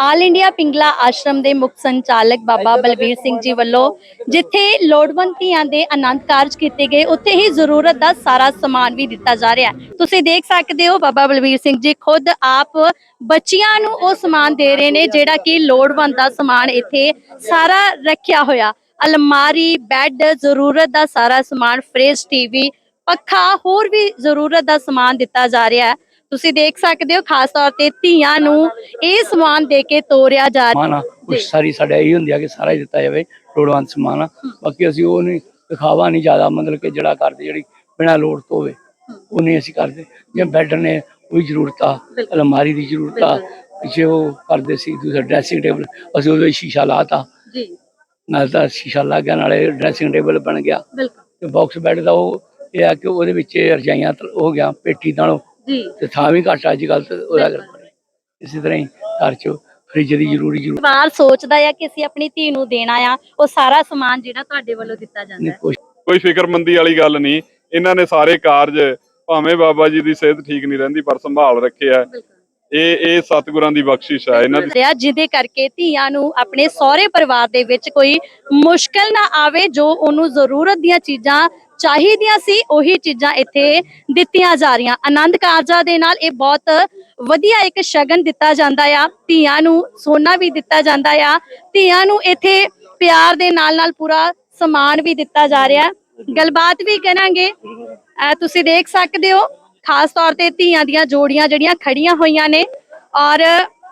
All India ਪਿੰਗਲਾ ਆਸ਼ਰਮ ਦੇ ਮੁੱਖ ਸੰਚਾਲਕ ਬਾਬਾ ਬਲਬੀਰ ਸਿੰਘ ਜੀ ਵੱਲੋਂ ਜਿੱਥੇ ਲੋੜਵੰਦ ਧੀਆਂ ਦੇ ਆਨੰਦ ਕਾਰਜ ਕੀਤੇ ਗਏ ਉੱਥੇ ਹੀ ਜ਼ਰੂਰਤ ਦਾ ਸਾਰਾ ਸਮਾਨ ਵੀ ਦਿੱਤਾ ਜਾ ਰਿਹਾ ਤੁਸੀਂ ਦੇਖ ਸਕਦੇ ਹੋ ਬਾਬਾ ਬਲਬੀਰ ਸਿੰਘ ਜੀ ਖੁਦ ਆਪ ਬੱਚਿਆਂ ਨੂੰ ਉਹ ਸਮਾਨ ਦੇ ਰਹੇ ਨੇ ਜਿਹੜਾ ਕਿ ਲੋੜਵੰਦ ਦਾ ਸਮਾਨ ਇੱਥੇ ਸਾਰਾ ਰੱਖਿਆ ਹੋਇਆ। ਅਲਮਾਰੀ ਬੈੱਡ ਜ਼ਰੂਰਤ ਦਾ ਸਾਰਾ ਸਮਾਨ ਫ੍ਰਿਜ ਟੀਵੀ ਪੱਖਾ ਹੋਰ ਵੀ ਜ਼ਰੂਰਤ ਦਾ ਸਮਾਨ ਦਿੱਤਾ ਜਾ ਰਿਹਾ ਹੈ। ਤੁਸੀਂ ਦੇਖ ਸਕਦੇ ਹੋ ਖਾਸ ਤੌਰ ਤੇ ਧੀਆਂ ਨੂੰ ਇਹ ਸਮਾਨ ਦੇ ਕੇ ਤੋਰਿਆ ਜਾ ਰਿਹਾ ਆ ਕੁਛ ਸਾਰੀ ਸਾਡੇ ਇਹ ਹੁੰਦੀ ਆ ਕਿ ਸਾਰਾ ਹੀ ਦਿੱਤਾ ਜਾਵੇ ਲੋੜਵੰਦ ਸਮਾਨ ਆ। ਬਾਕੀ ਅਸੀਂ ਉਹ ਨਹੀਂ ਦਿਖਾਵਾ ਨਹੀਂ ਜ਼ਿਆਦਾ ਮਤਲਬ ਕਿ ਜਿਹੜਾ ਕਰਦੇ ਜਿਹੜੀ ਬਿਨਾਂ ਲੋੜ ਤੋਂ ਹੋਵੇ ਉਹ ਨਹੀਂ ਅਸੀਂ ਕਰਦੇ। ਜੇ ਬੈੱਡ ਨੇ ਕੋਈ ਜ਼ਰੂਰਤ ਆ। ਅਲਮਾਰੀ ਦੀ ਜ਼ਰੂਰਤ ਆ ਪਿੱਛੇ ਉਹ ਕਰਦੇ ਸੀ ਦੂਸਰਾ ਡਰੈਸਿੰਗ ਟੇਬਲ ਅਸੀਂ ਉਹਦੇ ਸ਼ੀਸ਼ਾ ਲਾਤਾ। ਜੀ। ਨਾਲ ਤਾਂ ਸ਼ੀਸ਼ਾ ਲੱਗ ਗਿਆ ਨਾਲੇ ਡਰੈਸਿੰਗ ਟੇਬਲ ਬਣ ਗਿਆ। ਬਿਲਕੁਲ। ਤੇ ਬਾਕਸ ਬੈੱਡ ਦਾ ਉਹ ਇਹ ਆ ਕਿ ਉਹਦੇ ਵਿੱਚ ਰਜਾਈਆਂ ਹੋ ਗਿਆ ਪੇਟੀ ਨਾਲੋਂ ਜੀ। ਤੇ ਥਾਂ ਵੀ ਘੱਟ ਅੱਜ ਕੱਲ ਤੇ ਉਹਦਾ ਕਰਕੇ ਇਸੇ ਤਰ੍ਹਾਂ ਹੀ ਘਰ ਚ ਫ੍ਰਿਜ ਦੀ ਜ਼ਰੂਰੀ ਜ਼ਰੂਰ ਪਰਿਵਾਰ ਸੋਚਦਾ ਆ ਕਿ ਅਸੀਂ ਆਪਣੀ ਧੀ ਨੂੰ ਦੇਣਾ ਆ ਉਹ ਸਾਰਾ ਸਮਾਨ ਜਿਹੜਾ ਤੁਹਾਡੇ ਵੱਲੋਂ ਦਿੱਤਾ ਜਾਂਦਾ ਹੈ। ਕੋਈ ਫਿਕਰਮੰਦੀ ਵਾਲੀ ਗੱਲ ਨਹੀਂ। ਇਹਨਾਂ ਨੇ ਸਾਰੇ ਕਾਰਜ ਭਾਵੇਂ ਬਾਬਾ ਜੀ ਦੀ ਸਿਹਤ ਠੀਕ ਨਹੀਂ ਰਹਿੰਦੀ ਪਰ ਸੰਭਾਲ ਰੱਖਿਆ ਇਹ ਇਹ ਸਤਿਗੁਰਾਂ ਦੀ ਬਖਸ਼ਿਸ਼ ਹੈ ਇਹਨਾਂ ਦੀ ਜਿਹਦੇ ਕਰਕੇ ਧੀਆਂ ਨੂੰ ਆਪਣੇ ਸਹੁਰੇ ਪਰਿਵਾਰ ਦੇ ਵਿੱਚ ਕੋਈ ਮੁਸ਼ਕਲ ਨਾ ਆਵੇ ਜੋ ਉਹਨੂੰ ਜ਼ਰੂਰਤ ਦੀਆਂ ਚੀਜ਼ਾਂ ਚਾਹੀਦੀਆਂ ਸੀ, ਉਹੀ ਚੀਜ਼ਾਂ ਇੱਥੇ ਦਿੱਤੀਆਂ ਜਾ ਰਹੀਆਂ। ਆਨੰਦ ਕਾਰਜਾਂ ਦੇ ਨਾਲ ਇਹ ਬਹੁਤ ਵਧੀਆ ਇੱਕ ਸ਼ਗਨ ਦਿੱਤਾ ਜਾਂਦਾ ਆ। ਧੀਆਂ ਨੂੰ ਸੋਨਾ ਵੀ ਦਿੱਤਾ ਜਾਂਦਾ ਆ। ਧੀਆਂ ਨੂੰ ਇੱਥੇ ਪਿਆਰ ਦੇ ਨਾਲ ਨਾਲ ਪੂਰਾ ਸਮਾਨ ਵੀ ਦਿੱਤਾ ਜਾ ਰਿਹਾ। ਗੱਲਬਾਤ ਵੀ ਕਰਾਂਗੇ। ਤੁਸੀਂ ਦੇਖ ਸਕਦੇ ਹੋ, ਖਾਸ ਤੌਰ ਤੇ ਧੀਆਂ ਦੀਆਂ ਜੋੜੀਆਂ ਜਿਹੜੀਆਂ ਖੜੀਆਂ ਹੋਈਆਂ ਨੇ। ਔਰ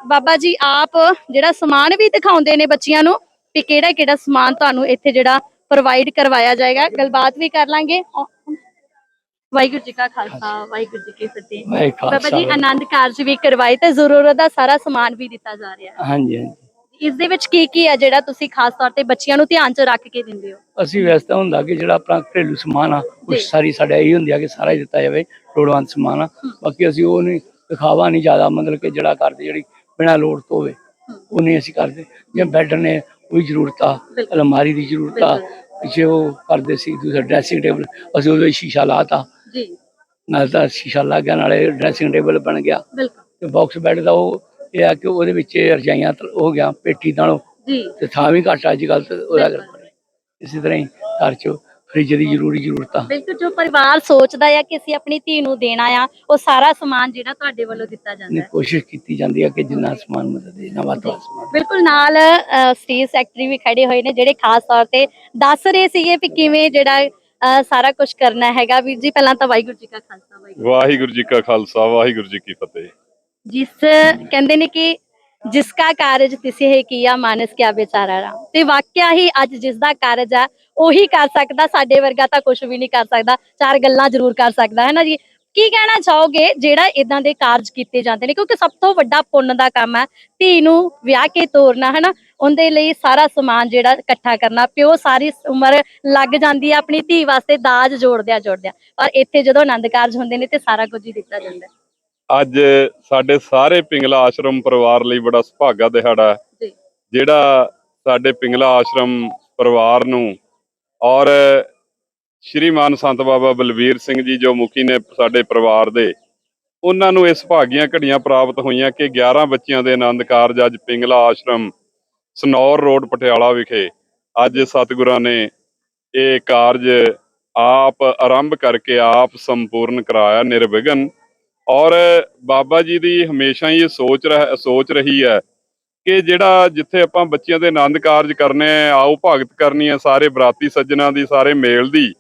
ਬਾਬਾ ਜੀ ਆਪ ਜਿਹੜਾ ਸਮਾਨ ਵੀ ਦਿਖਾਉਂਦੇ ਨੇ ਬੱਚਿਆਂ ਨੂੰ ਕਿ ਕਿਹੜਾ ਕਿਹੜਾ ਸਮਾਨ ਤੁਹਾਨੂੰ ਇੱਥੇ ਜਿਹੜਾ ਪ੍ਰੋਵਾਈਡ ਕਰਵਾਇਆ ਜਾਏਗਾ। ਗੱਲਬਾਤ ਵੀ ਕਰ ਲਾਂਗੇ। ਵਾਹਿਗੁਰੂ ਜੀ ਕਾ ਖਾਲਸਾ ਵਾਹਿਗੁਰੂ ਜੀ ਕੀ ਫਤਿਹ। ਬਾਬਾ ਜੀ ਆਨੰਦ ਕਾਰਜ ਵੀ ਕਰਵਾਏ ਤੇ ਜ਼ਰੂਰਤ ਦਾ ਸਾਰਾ ਸਮਾਨ ਵੀ ਦਿੱਤਾ ਜਾ ਰਿਹਾ ਹੈ। ਹਾਂਜੀ ਹਾਂਜੀ। ਇਸ ਦੇ ਵਿੱਚ ਕੀ ਕੀ ਹੈ ਜਿਹੜਾ ਤੁਸੀਂ ਖਾਸ ਤੌਰ ਤੇ ਬੱਚਿਆਂ ਨੂੰ ਧਿਆਨ 'ਚ ਰੱਖ ਕੇ ਦਿੰਦੇ ਹੋ? ਅਸੀਂ ਵੈਸੇ ਤਾਂ ਹੁੰਦਾ ਕਿ ਜਿਹੜਾ ਆਪਣਾ ਘਰੇਲੂ ਸਮਾਨ ਆ ਜੀ। ਸਾਰੀ ਸਾਡੇ ਇਹ ਹੁੰਦੀ ਆ ਕਿ ਸਾਰਾ ਹੀ ਦਿੱਤਾ ਜਾਵੇ ਲੋੜਵੰਦ ਸਮਾਨ ਆ। ਬਾਕੀ ਅਸੀਂ ਉਹ ਨਹੀਂ ਦਿਖਾਵਾ ਨਹੀਂ ਜ਼ਿਆਦਾ ਮਤਲਬ ਕਿ ਜਿਹੜਾ ਕਰਦੇ ਜਿਹੜੀ ਬਿਨਾਂ ਲੋੜ ਤੋਂ ਹੋਵੇ ਉਹ ਨਹੀਂ ਅਸੀਂ ਕਰਦੇ। ਜੇ ਬੈੱਡ ਨੇ ਕੋਈ ਜ਼ਰੂਰਤ ਆ। ਅਲਮਾਰੀ ਦੀ ਜ਼ਰੂਰਤ ਆ ਪਿੱਛੇ ਉਹ ਕਰਦੇ ਸੀ ਦੂਸਰਾ ਡਰੈਸਿੰਗ ਟੇਬਲ ਅਸੀਂ ਉਹਦੇ ਵਿੱਚ ਸ਼ੀਸ਼ਾ ਲਾਤਾ। ਜੀ। ਨਾਲ ਤਾਂ ਸ਼ੀਸ਼ਾ ਲੱਗ ਗਿਆ ਨਾਲੇ ਡਰੈਸਿੰਗ ਟੇਬਲ ਬਣ ਗਿਆ। ਬਿਲਕੁਲ। ਤੇ ਬਾਕਸ ਬੈੱਡ ਦਾ ਉਹ ਇਹ ਆ ਕਿ ਉਹਦੇ ਵਿੱਚ ਰਜਾਈਆਂ ਹੋ ਗਿਆ ਪੇਟੀ ਨਾਲੋਂ ਜੀ। ਤੇ ਥਾਂ ਵੀ ਘੱਟ ਅੱਜ ਕੱਲ ਤੇ ਉਹਦਾ ਇਸੇ ਤਰ੍ਹਾਂ ਹੀ ਘਰ ਚ ਫ੍ਰਿਜ ਦੀ ਜ਼ਰੂਰੀ ਜ਼ਰੂਰਤ ਆ। ਬਿਲਕੁਲ ਜੋ ਪਰਿਵਾਰ ਸੋਚਦਾ ਆ ਕਿ ਅਸੀਂ ਆਪਣੀ ਧੀ ਨੂੰ ਦੇਣਾ ਆ ਉਹ ਸਾਰਾ ਸਮਾਨ ਜਿਹੜਾ ਤੁਹਾਡੇ ਵੱਲੋਂ ਦਿੱਤਾ ਜਾਂਦਾ ਨੇ ਹੈ। ਕੋਸ਼ਿਸ਼ ਕੀਤੀ ਜਾਂਦੀ ਹੈ ਕਿ ਜਿੰਨਾ ਸਮਾਨ ਮਦਦ ਦੇ ਨਾ ਵੱਧ ਤੋਂ ਵੱਧ ਸਮਾਨ। ਬਿਲਕੁਲ ਨਾਲ ਸਟੇਜ ਸੈਕਟਰੀ ਵੀ ਖੜੇ ਹੋਏ ਨੇ ਜਿਹੜੇ ਖਾਸ ਤੌਰ ਤੇ ਦੱਸ ਰਹੇ ਸੀਗੇ ਕਿ ਕਿਵੇਂ ਜਿਹੜਾ ਅ, ਸਾਰਾ ਕੁਝ ਕਰਨਾ ਹੈਗਾ। ਵੀਰ ਜੀ ਪਹਿਲਾਂ ਤਾਂ ਵਾਹਿਗੁਰੂ ਜੀ ਕਾ ਖਾਲਸਾ ਵਾਹਿਗੁਰੂ ਵਾਹਿਗੁਰੂ ਜੀ ਕਾ ਖਾਲਸਾ ਵਾਹਿਗੁਰੂ ਜੀ ਕੀ ਫਤਿਹ। ਜਿਸ ਕਹਿੰਦੇ ਨੇ ਕਿ ਜਿਸ ਕਾ ਕਾਰਜ ਤਿਸੇ ਹੈ ਕੀਆ ਮਾਨਸ ਕਿਆ ਵਿਚਾਰਾ ਰਾਮ। ਤੇ ਵਾਕਿਆ ਹੀ ਅੱਜ ਜਿਸ ਦਾ ਕਾਰਜ ਆ ਉਹੀ ਕਰ ਸਕਦਾ ਸਾਡੇ ਵਰਗਾ ਤਾਂ ਕੁਝ ਵੀ ਨਹੀਂ ਕਰ ਸਕਦਾ ਚਾਰ ਗੱਲਾਂ ਜ਼ਰੂਰ ਕਰ ਸਕਦਾ ਹੈ ਨਾ ਜੀ? ਕੀ ਕਹਿਣਾ ਚਾਹੋਗੇ ਜਿਹੜਾ ਇਦਾਂ ਦੇ ਕਾਰਜ ਕੀਤੇ ਜਾਂਦੇ ਨੇ? ਕਿਉਂਕਿ ਸਭ ਤੋਂ ਵੱਡਾ ਪੁੰਨ ਦਾ ਕੰਮ ਹੈ ਧੀ ਨੂੰ ਵਿਆਹ ਕੇ ਤੋਰਨਾ ਹੈ ਨਾ? ਉਹਦੇ ਲਈ ਸਾਰਾ ਸਮਾਨ ਜਿਹੜਾ ਇਕੱਠਾ ਕਰਨਾ ਪਿਓ ਸਾਰੀ ਉਮਰ ਲੱਗ ਜਾਂਦੀ ਹੈ ਆਪਣੀ ਧੀ ਵਾਸਤੇ ਦਾਜ ਜੋੜਦਿਆਂ ਜੋੜਦਿਆਂ। ਪਰ ਇੱਥੇ ਜਦੋਂ ਆਨੰਦ ਕਾਰਜ ਹੁੰਦੇ ਨੇ ਤੇ ਸਾਰਾ ਕੁਝ ਹੀ ਦਿੱਤਾ ਜਾਂਦਾ ਅੱਜ ਸਾਡੇ ਸਾਰੇ ਪਿੰਗਲਾ ਆਸ਼ਰਮ ਪਰਿਵਾਰ ਲਈ ਬੜਾ ਸੁਭਾਗਾ ਦਿਹਾੜਾ ਹੈ। ਜਿਹੜਾ ਸਾਡੇ ਪਿੰਗਲਾ ਆਸ਼ਰਮ ਪਰਿਵਾਰ ਨੂੰ ਔਰ ਸ਼੍ਰੀਮਾਨ ਸੰਤ ਬਾਬਾ ਬਲਵੀਰ ਸਿੰਘ ਜੀ ਜੋ ਮੁਖੀ ਨੇ ਸਾਡੇ ਪਰਿਵਾਰ ਦੇ, ਉਹਨਾਂ ਨੂੰ ਇਸ ਭਾਗੀਆਂ ਘੜੀਆਂ ਪ੍ਰਾਪਤ ਹੋਈਆਂ ਕਿ 11 ਬੱਚਿਆਂ ਦੇ ਆਨੰਦ ਕਾਰਜ ਅੱਜ ਪਿੰਗਲਾ ਆਸ਼ਰਮ, ਸਨੌਰ ਰੋਡ, ਪਟਿਆਲਾ ਵਿਖੇ ਅੱਜ ਸਤਿਗੁਰਾਂ ਨੇ ਇਹ ਕਾਰਜ ਆਪ ਆਰੰਭ ਕਰਕੇ ਆਪ ਸੰਪੂਰਨ ਕਰਾਇਆ, ਨਿਰਵਿਘਨ। ਔਰ ਬਾਬਾ ਜੀ ਦੀ ਹਮੇਸ਼ਾ ਹੀ ਇਹ ਸੋਚ ਰਹ, ਸੋਚ ਰਹੀ ਹੈ ਕਿ ਜਿਹੜਾ ਜਿੱਥੇ ਆਪਾਂ ਬੱਚਿਆਂ ਦੇ ਆਨੰਦ ਕਾਰਜ ਕਰਨੇ ਆ, ਆਓ ਭਗਤ ਕਰਨੀ ਆ, ਸਾਰੇ ਬਰਾਤੀ ਸੱਜਣਾ ਦੀ, ਸਾਰੇ ਮੇਲ ਦੀ,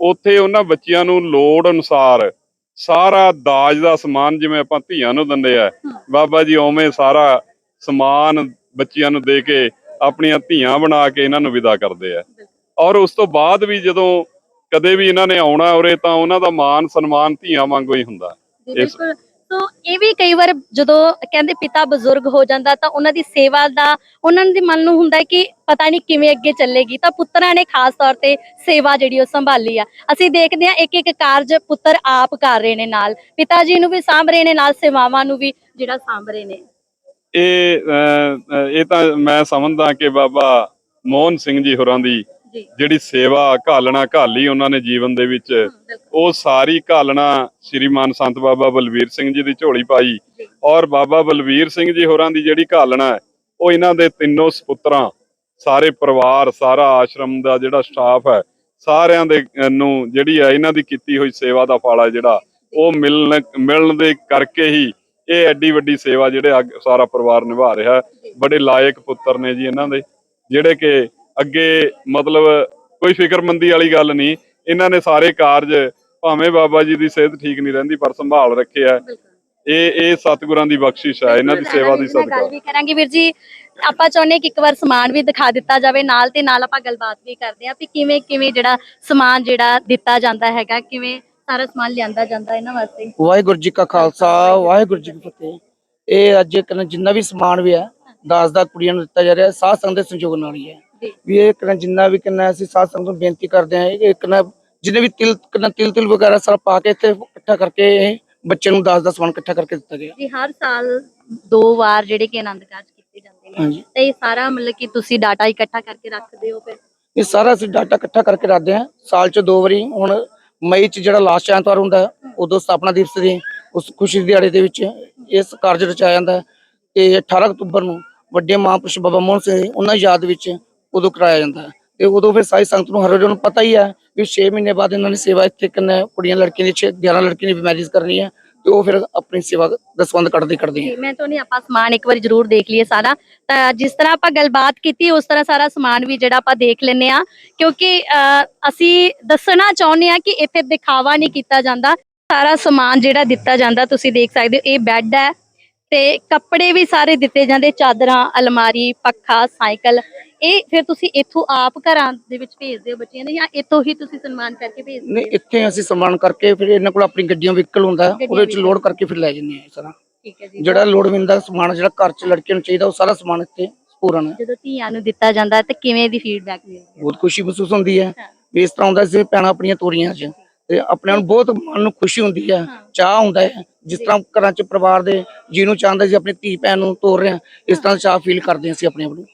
ਉੱਥੇ ਉਹਨਾਂ ਬੱਚਿਆਂ ਨੂੰ ਲੋੜ ਅਨੁਸਾਰ ਸਾਰਾ ਦਾਜ ਦਾ ਸਮਾਨ ਜਿਵੇਂ ਆਪਾਂ ਧੀਆਂ ਨੂੰ ਦਿੰਦੇ ਆ, ਬਾਬਾ ਜੀ ਉਵੇਂ ਸਾਰਾ ਸਮਾਨ ਬੱਚਿਆਂ ਨੂੰ ਦੇ ਕੇ ਆਪਣੀਆਂ ਧੀਆਂ ਬਣਾ ਕੇ ਇਹਨਾਂ ਨੂੰ ਵਿਦਾ ਕਰਦੇ ਆ। ਔਰ ਉਸ ਤੋਂ ਬਾਅਦ ਵੀ ਜਦੋਂ ਕਦੇ ਵੀ ਇਹਨਾਂ ਨੇ ਆਉਣਾ ਉਰੇ ਤਾਂ ਉਹਨਾਂ ਦਾ ਮਾਨ ਸਨਮਾਨ ਧੀਆਂ ਵਾਂਗੂ ਹੀ ਹੁੰਦਾ। ਬਿਲਕੁਲ। ਇਹ ਵੀ ਕਈ ਵਾਰ ਜਦੋਂ ਕਹਿੰਦੇ ਪਿਤਾ ਬਜ਼ੁਰਗ ਹੋ ਜਾਂਦਾ ਤਾਂ ਉਹਨਾਂ ਦੀ ਸੇਵਾ ਦਾ, ਉਹਨਾਂ ਦੇ ਮਨ ਨੂੰ ਹੁੰਦਾ ਕਿ ਪਤਾ ਨਹੀਂ ਕਿਵੇਂ ਅੱਗੇ ਚੱਲੇਗੀ। ਤਾਂ ਪੁੱਤਰਾਂ ਨੇ ਖਾਸ ਤੌਰ ਤੇ ਸੇਵਾ ਜਿਹੜੀ ਉਹ ਸੰਭਾਲੀ ਆ। ਅਸੀਂ ਦੇਖਦੇ ਹਾਂ ਇੱਕ ਇੱਕ ਕਾਰਜ ਪੁੱਤਰ ਆਪ ਕਰ ਰਹੇ ਨੇ ਨਾਲ। ਪਿਤਾ ਜੀ ਨੂੰ ਵੀ ਸਾਂਭ ਰਹੇ ਨੇ, ਨਾਲ ਸੇਵਾਵਾਂ ਨੂੰ ਵੀ ਜਿਹੜਾ ਸਾਂਭ ਰਹੇ ਨੇ। ਇਹ ਇਹ ਤਾਂ ਮੈਂ ਸਮਝਦਾ ਕਿ ਬਾਬਾ ਮੋਹਨ ਸਿੰਘ ਜੀ ਹੋਰਾਂ ਦੀ ਜਿਹੜੀ ਸੇਵਾ ਘਾਲਣਾ ਘਾਲੀ ਉਹਨਾਂ ਨੇ ਜੀਵਨ ਦੇ ਵਿੱਚ ਉਹ ਸਾਰੀ ਘਾਲਣਾ ਸ਼੍ਰੀਮਾਨ ਸੰਤ ਬਾਬਾ ਬਲਵੀਰ ਸਿੰਘ ਜੀ ਦੀ ਝੋਲੀ ਪਾਈ। ਔਰ ਬਾਬਾ ਬਲਵੀਰ ਸਿੰਘ ਜੀ ਹੋਰਾਂ ਦੀ ਜਿਹੜੀ ਘਾਲਣਾ ਹੈ ਉਹ ਇਹਨਾਂ ਦੇ ਤਿੰਨੋਂ ਸਪੁੱਤਰਾਂ ਸਾਰੇ ਪਰਿਵਾਰ ਸਾਰਾ ਆਸ਼ਰਮ ਦਾ ਜਿਹੜਾ ਸਟਾਫ ਹੈ ਸਾਰਿਆਂ ਦੇ ਨੂੰ ਜਿਹੜੀ ਹੈ ਇਹਨਾਂ ਦੀ ਕੀਤੀ ਹੋਈ ਸੇਵਾ ਦਾ ਫਲ ਹੈ ਜਿਹੜਾ ਉਹ ਮਿਲਣ ਮਿਲਣ ਦੇ ਕਰਕੇ ਹੀ ਇਹ ਐਡੀ ਵੱਡੀ ਸੇਵਾ ਜਿਹੜੇ ਸਾਰਾ ਪਰਿਵਾਰ ਨਿਭਾ ਰਿਹਾ ਬੜੇ ਲਾਇਕ ਪੁੱਤਰ ਨੇ ਜੀ ਇਹਨਾਂ ਦੇ ਜਿਹੜੇ ਕਿ ਅੱਗੇ ਮਤਲਬ ਕੋਈ ਫਿਕਰਮੰਦੀ ਵਾਲੀ ਗੱਲ ਨਹੀਂ। ਇਹਨਾਂ ਨੇ ਸਾਰੇ ਕਾਰਜ ਭਾਵੇਂ ਬਾਬਾ ਜੀ ਦੀ ਸਿਹਤ ਠੀਕ ਨਹੀਂ ਰਹਿੰਦੀ ਪਰ ਸੰਭਾਲ ਰੱਖਿਆ। ਇਹ ਇਹ ਸਤਿਗੁਰਾਂ ਦੀ ਬਖਸ਼ਿਸ਼ ਹੈ ਇਹਨਾਂ ਦੀ ਸੇਵਾ ਦੀ ਮੈਂ ਗੱਲ ਸਦਕਾ। ਵੀ ਕਰਾਂਗੇ ਵੀਰ ਜੀ ਆਪਾਂ ਚਾਹੁੰਦੇ ਕਿ ਇੱਕ ਵਾਰ ਸਮਾਨ ਵੀ ਦਿਖਾ ਦਿੱਤਾ ਜਾਵੇ ਨਾਲ ਤੇ ਨਾਲ ਆਪਾਂ ਗੱਲਬਾਤ ਵੀ ਕਰਦੇ ਆਂ ਵੀ ਕਿਵੇਂ ਕਿਵੇਂ ਜਿਹੜਾ ਸਮਾਨ ਜਿਹੜਾ ਦਿੱਤਾ ਜਾਂਦਾ ਹੈਗਾ ਕਿਵੇਂ ਸਾਰਾ ਸਮਾਨ ਲਿਆਂਦਾ ਜਾਂਦਾ ਇਹਨਾਂ ਵਾਸਤੇ। ਵਾਹਿਗੁਰੂ ਜੀ ਕਾ ਖਾਲਸਾ ਵਾਹਿਗੁਰੂ ਜੀ ਕੀ ਫਤਿਹ। ਇਹ ਅੱਜ ਜਿੰਨਾ ਵੀ ਸਮਾਨ ਵੀ ਹੈ ਦਾਸ ਦਾ ਕੁੜੀਆਂ ਨੂੰ ਦਿੱਤਾ ਜਾ ਰਿਹਾ ਸਾਧ ਸੰਗਤ ਦੇ ਸੰਯੋਗ ਨਾਲ ਹੀ ਹੈ। ਵੀ ਇਹ ਕਹਿੰਦਾ ਜਿੰਨਾ ਵੀ ਕਹਿੰਦਾ ਅਸੀਂ ਸਾਧ ਸੰਗਤ ਨੂੰ ਬੇਨਤੀ ਕਰਦੇ ਹਾਂ ਕਿ ਇੱਕ ਨਾ ਜਿੰਨੇ ਵੀ ਤਿਲ ਕਹਿੰਦਾ ਤਿਲ ਤਿਲ ਵਗੈਰਾ ਸਾਰਾ ਪਾ ਕੇ ਇੱਥੇ ਇਕੱਠਾ ਕਰਕੇ ਇਹ ਬੱਚੇ ਨੂੰ ਦਾਸ ਦਾ ਸਮਾਨ ਇਕੱਠਾ ਕਰਕੇ ਦਿੱਤਾ ਗਿਆ। ਜੀ ਹਰ ਸਾਲ ਦੋ ਵਾਰ ਜਿਹੜੇ ਕਿ ਆਨੰਦ ਕਾਰਜ ਕੀਤੇ ਜਾਂਦੇ ਨੇ। ਤੇ ਇਹ ਸਾਰਾ ਮਤਲਬ ਕਿ ਤੁਸੀਂ ਡਾਟਾ ਇਕੱਠਾ ਕਰਕੇ ਰੱਖਦੇ ਹੋ ਫਿਰ? ਇਹ ਸਾਰਾ ਅਸੀਂ ਡਾਟਾ ਇਕੱਠਾ ਕਰਕੇ ਰੱਖਦੇ ਹਾਂ। ਸਾਲ ਚ ਦੋ ਵਾਰੀ ਹੁਣ ਮਈ ਚ ਜਿਹੜਾ ਲਾਸਟ ਐਤਵਾਰ ਹੁੰਦਾ ਉਦੋਂ ਸਥਾਪਨਾ ਦਿਵਸ ਦੇ ਉਸ ਖੁਸ਼ੀ ਦਿਹਾੜੇ ਦੇ ਵਿੱਚ ਇਸ ਕਾਰਜ ਰਚਾਇਆ ਜਾਂਦਾ। ਹੈ ਤੇ 18 ਅਕਤੂਬਰ ਨੂੰ ਵੱਡੇ ਮਹਾਂਪੁਰਸ਼ ਬਾਬਾ ਮੋਹਨ ਸਿੰਘ ਉਹਨਾਂ ਯਾਦ ਵਿੱਚ ਉਦੋਂ ਕਰਾਇਆ ਜਾਂਦਾ ਹੈ। ਤੇ ਉਦੋਂ ਫਿਰ ਸਾਈ ਸੰਗਤ ਨੂੰ ਹਰ ਰੋਜ਼ ਨੂੰ ਪਤਾ ਹੀ ਹੈ ਵੀ 6 ਮਹੀਨੇ ਬਾਅਦ ਇਹਨਾਂ ਨੇ ਸੇਵਾ ਇੱਥੇ ਕਰਨਾ ਕੁੜੀਆਂ ਲੜਕੀਆਂ ਦੀ 11 ਲੜਕੀਆਂ ਦੀ ਮੈਰਿਜ ਕਰਨੀ ਹੈ ਤੇ ਉਹ ਫਿਰ ਆਪਣੀ ਸੇਵਾ ਦਸਵੰਦ ਕੱਢਦੇ ਕੱਢਦੇ ਜੀ, ਮੈਂ ਚਾਹੁੰਦੀ ਹਾਂ ਆਪਾਂ ਸਮਾਨ ਇੱਕ ਵਾਰੀ ਜ਼ਰੂਰ ਦੇਖ ਲਈਏ ਸਾਰਾ। ਤਾਂ ਜਿਸ ਤਰ੍ਹਾਂ ਆਪਾਂ ਗੱਲਬਾਤ ਕੀਤੀ ਉਸ ਤਰ੍ਹਾਂ ਸਾਰਾ ਸਮਾਨ ਵੀ ਜਿਹੜਾ ਆਪਾਂ ਦੇਖ ਲੈਨੇ ਆ ਕਿਉਂਕਿ ਅਸੀਂ ਦੱਸਣਾ ਚਾਹੁੰਦੇ ਆ ਕਿ ਇੱਥੇ ਦਿਖਾਵਾ ਨਹੀਂ ਕੀਤਾ ਜਾਂਦਾ। ਸਾਰਾ ਸਮਾਨ ਜਿਹੜਾ ਦਿੱਤਾ ਜਾਂਦਾ ਤੁਸੀਂ ਦੇਖ ਸਕਦੇ ਹੋ ਇਹ ਬੈੱਡ ਹੈ। ਤੇ ਕੱਪੜੇ ਵੀ ਸਾਰੇ ਦਿੱਤੇ ਜਾਂਦੇ ਚਾਦਰਾਂ ਅਲਮਾਰੀ ਪੱਖਾ ਸਾਈਕਲ। ਇਹ ਫਿਰ ਤੁਸੀਂ ਇੱਥੋਂ ਆਪ ਘਰਾਂ ਦੇ ਵਿੱਚ ਭੇਜਦੇ ਹੋ ਬੱਚਿਆਂ ਦੇ ਜਾਂ ਇੱਥੋਂ ਹੀ ਤੁਸੀਂ ਸਨਮਾਨ ਕਰਕੇ ਭੇਜਦੇ ਨਹੀਂ ਹੋ ਇੱਥੇ ਅਸੀਂ ਸਨਮਾਨ ਕਰਕੇ ਫਿਰ ਇਹਨਾਂ ਕੋਲ ਆਪਣੀ ਗੱਡੀਆਂ ਵਹੀਕਲ ਹੁੰਦਾ ਹੈ, ਉਹਦੇ ਵਿੱਚ ਲੋਡ ਕਰਕੇ ਫਿਰ ਲੈ ਜਾਂਦੇ ਆ ਠੀਕ ਹੈ ਜੀ। ਜਿਹੜਾ ਲੋੜਵੰਦ ਦਾ ਸਮਾਨ ਜਿਹੜਾ ਘਰ ਚ ਲੜਕੀਆਂ ਨੂੰ ਚਾਹੀਦਾ ਉਹ ਸਾਰਾ ਸਮਾਨ ਇੱਥੇ ਪੂਰਨ ਹੈ ਜਦੋਂ ਧੀਆਂ ਨੂੰ ਦਿੱਤਾ ਜਾਂਦਾ ਤਾਂ ਕਿਵੇਂ ਦੀ ਫੀਡਬੈਕ ਮਿਲਦੀ ਹੈ? ਬਹੁਤ ਖੁਸ਼ੀ ਮਹਿਸੂਸ ਹੁੰਦੀ ਹੈ। ਹਾਂ। ਵੀ ਇਸ ਤਰ੍ਹਾਂ ਹੁੰਦਾ ਸੀ ਪੈਣਾ ਆਪਣੀਆਂ ਤੋਰੀਆਂ 'ਚ ਤੇ ਆਪਣੇ ਨੂੰ ਬਹੁਤ ਮਨ ਨੂੰ ਖੁਸ਼ੀ ਹੁੰਦੀ ਹੈ ਹਾਂ। ਚਾਹ ਹੁੰਦਾ ਹੈ। ਜਿਸ ਤਰ੍ਹਾਂ ਘਰਾਂ 'ਚ ਪਰਿਵਾਰ ਦੇ ਜਿਹਨੂੰ ਚਾਹੁੰਦਾ ਸੀ ਆਪਣੀ ਧੀ ਭੈਣ ਨੂੰ ਤੋਰ ਰਿਹਾ ਇਸ ਤਰ੍ਹਾਂ ਚਾਹ ਫੀਲ ਕਰਦੇ ਹਾਂ ਅਸੀਂ ਆਪਣੇ ਆਪ ਨੂੰ।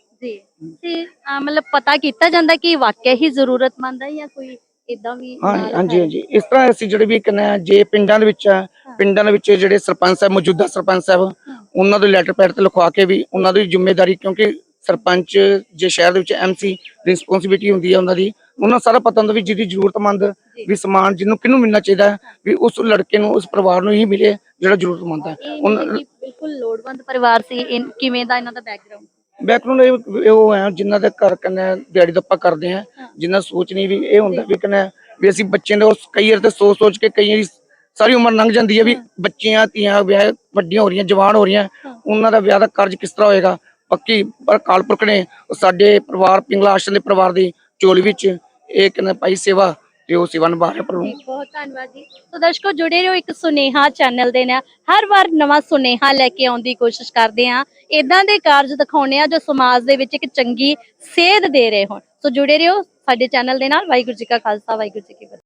ਤੇ ਅਹ, ਮਤਲਬ ਪਤਾ ਕੀਤਾ ਜਾਂਦਾ ਕਿ ਵਾਕਿਆ ਹੀ ਜ਼ਰੂਰਤਮੰਦ ਹੈ ਜਾਂ ਕੋਈ ਇਦਾਂ ਵੀ ਹਾਂ ਨਾਲ ਹਾਂਜੀ ਹੈ? ਹਾਂਜੀ। ਇਸ ਤਰ੍ਹਾਂ ਅਸੀਂ ਜਿਹੜੇ ਵੀ ਕਹਿੰਦੇ ਜੇ ਪਿੰਡਾਂ ਦੇ ਵਿੱਚ ਆ ਪਿੰਡਾਂ ਦੇ ਵਿੱਚ ਜਿਹੜੇ ਸਰਪੰਚ ਸਾਹਿਬ ਮੌਜੂਦਾ ਸਰਪੰਚ ਸਾਹਿਬ ਉਹਨਾਂ ਦੇ ਲੈਟਰ ਪੈਡ ਤੇ ਲਿਖਵਾ ਕੇ ਵੀ ਉਹਨਾਂ ਦੀ ਜ਼ਿੰਮੇਵਾਰੀ ਕਿਉਂਕਿ ਸਰਪੰਚ ਜੇ ਸ਼ਹਿਰ ਦੇ ਵਿੱਚ ਐਮਸੀ ਰਿਸਪੌਂਸਿਬਿਲਟੀ ਹੁੰਦੀ ਹੈ ਉਹਨਾਂ ਦੀ ਉਹਨਾਂ ਨੂੰ ਸਾਰਾ ਪਤਾ ਹੁੰਦਾ ਵੀ ਜਿਹਦੀ ਜ਼ਰੂਰਤਮੰਦ ਵੀ ਸਮਾਨ ਜਿਹਨੂੰ ਕਿਹਨੂੰ ਮਿਲਣਾ ਚਾਹੀਦਾ ਹੈ, ਵੀ ਉਸ ਲੜਕੇ ਨੂੰ ਉਸ ਪਰਿਵਾਰ ਨੂੰ ਹੀ ਮਿਲੇ ਜਿਹੜਾ ਜ਼ਰੂਰਤਮੰਦ ਹੈ। ਇਹ ਉਹਨਾਂ ਮਤਲਬ ਕਿ ਬਿਲਕੁਲ ਲੋੜਵੰਦ ਪਰਿਵਾਰ ਸੀ ਕਿਵੇਂ ਦਾ ਇਹਨਾਂ ਦਾ ਬੈਕਗ੍ਰਾਉਂਡ ਬੈਕਗ੍ਰਾਉਂਡ ਇਹ ਉਹ ਹੈ ਜਿਨ੍ਹਾਂ ਦੇ ਘਰ ਕੰਨੇ ਦਿਹਾੜੀ ਦੱਪਾ ਕਰਦੇ ਆ, ਜਿਨ੍ਹਾਂ ਸੋਚ ਨਹੀਂ ਵੀ ਇਹ ਹੁੰਦਾ ਵੀ ਕੰਨੇ ਵੀ ਅਸੀਂ ਬੱਚਿਆਂ ਦੇ ਉਸ ਕਈ ਵਾਰ ਤੇ ਸੋਚ ਸੋਚ ਕੇ ਕਈ ਵਾਰੀ ਸਾਰੀ ਉਮਰ ਲੰਘ ਜਾਂਦੀ ਹੈ ਵੀ ਬੱਚੀਆਂ, ਧੀਆਂ, ਵਿਆਹ ਵੱਡੀਆਂ ਹੋ ਰਹੀਆਂ, ਜਵਾਨ ਹੋ ਰਹੀਆਂ, ਉਹਨਾਂ ਦਾ ਵਿਆਹ ਦਾ ਕਾਰਜ ਕਿਸ ਤਰ੍ਹਾਂ ਹੋਏਗਾ? ਪੱਕੀ ਪਰ ਕਾਲ ਪੁਰਖ ਨੇ ਸਾਡੇ ਪਰਿਵਾਰ ਪਿੰਗਲਾ ਆਸ਼ਰਮ ਦੇ ਪਰਿਵਾਰ ਦੀ ਝੋਲੀ ਵਿੱਚ ਇਹ ਕਹਿੰਦੇ ਭਾਈ ਸੇਵਾ ਤੇ ਉਹ ਸੇਵਾ ਨਿਭਾ ਰਿਹਾ ਬਹੁਤ ਧੰਨਵਾਦ ਜੀ। ਸੋ ਦਰਸ਼ਕੋ, ਜੁੜੇ ਰਹੋ ਇੱਕ ਸੁਨੇਹਾ ਚੈਨਲ ਦੇ ਨਾਲ। ਹਰ ਵਾਰ ਨਵਾਂ ਸੁਨੇਹਾ ਲੈ ਕੇ ਆਉਣ ਦੀ ਕੋਸ਼ਿਸ਼ ਕਰਦੇ ਆ ਇਦਾਂ ਦੇ ਕਾਰਜ ਦਿਖਾਉਣੇ ਆ ਜੋ ਸਮਾਜ ਦੇ ਵਿੱਚ ਇੱਕ ਚੰਗੀ ਸੇਧ ਦੇ ਰਹੇ ਹੋਣ। ਸੋ ਜੁੜੇ ਰਹੋ ਸਾਡੇ ਚੈਨਲ ਦੇ ਨਾਲ। ਵਾਹਿਗੁਰੂ ਜੀ ਕਾ ਖਾਲਸਾ, ਵਾਹਿਗੁਰੂ ਜੀ ਕੀ ਫਤਿਹ।